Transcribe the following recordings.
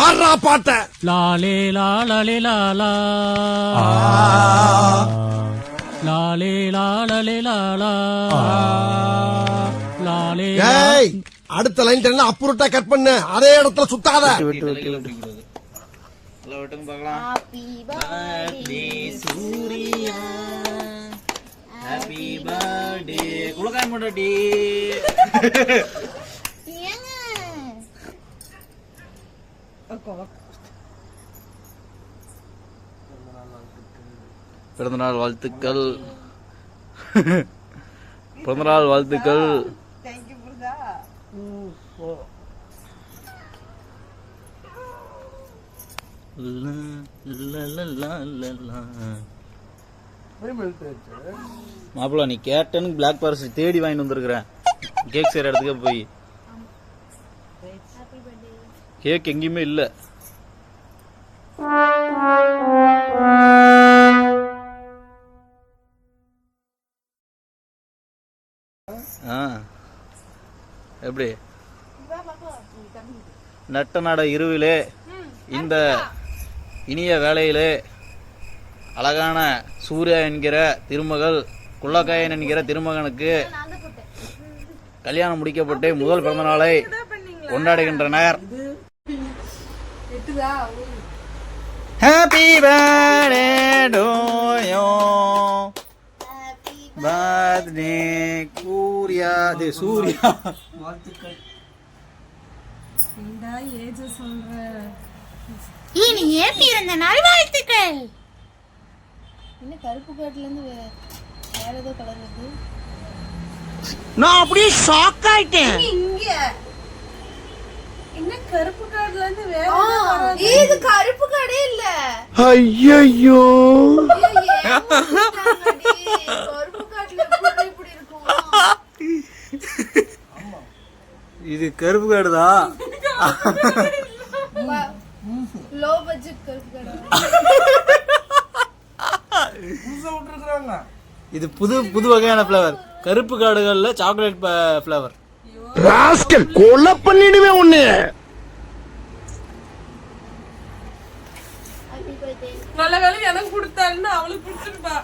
பாடுறா பாட்ட. லாலே லாலே லாலா லாலே லாலே லாலா லாலே ஏய் அடுத்த லைன் என்ன அப்புறட்டா கட் பண்ணு. அதே இடத்துல சுத்தாத. விட்டு விட்டு விட்டு நல்லா விட்டுங்க பார்க்கலாம். ஹாப்பி பர்த்டே குலகாய் முன்னாடி பிறந்தநாள் வாழ்த்துக்கள். பிறந்தநாள் வாழ்த்துக்கள். லா, மாப்பிள்ள நீ கேட்டனுக்கு பிளாக் ஃபாரஸ்ட் தேடி வாங்கிட்டு வந்திருக்கிறேன் கேக் செய்யற இடத்துக்கே போய். கேக் எங்கேயுமே இல்ல. ஆ. எப்படி? நட்ட நட இருவிலே இந்த இனிய வேலையிலே அழகான சூர்யா என்கிற திருமகள் குள்ளக்காயன் என்கிற திருமகனுக்கு கல்யாணம் முடிக்கப்பட்டு முதல் பிறந்த நாளை கொண்டாடுகின்றனர். Happy birthday to you birthday Suriya dear Suriya இனிய பிறந்த நாள் வாழ்த்துக்கள் என்ன கருப்பு காட்டுல இருந்து வே- வேற ஏதோ கலர் வருது நான் அப்படியே ஷாக் ஆயிட்டேன். இங்க கருப்பு கார்டுல இருந்து வேற இது கருப்பு கார்டே இல்ல. ஐயோ இது கருப்பு கார்டு தான் லோ பட்ஜெட் கருப்பு கார்டு இது புது புது வகையான ஃப்ளேவர் கருப்பு கார்டுகள்ல சாக்லேட் ஃப்ளேவர் ராஸ்கல் கொலை பண்ணிடுவேன் உன்னை ஹாப்பி பர்த்டே நல்ல வேலை எனக்கு கொடுத்தாருன்னு அவளுக்கு கொடுத்துருப்பா.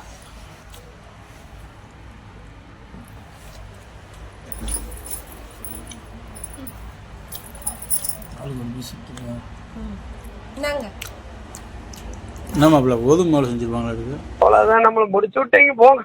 என்ன மாப்பிள்ள கோதுமை மாவு செஞ்சிருப்பாங்களா இதுக்கு? அவ்வளவுதான் நம்மள முடிச்சு விட்டீங்க போங்க.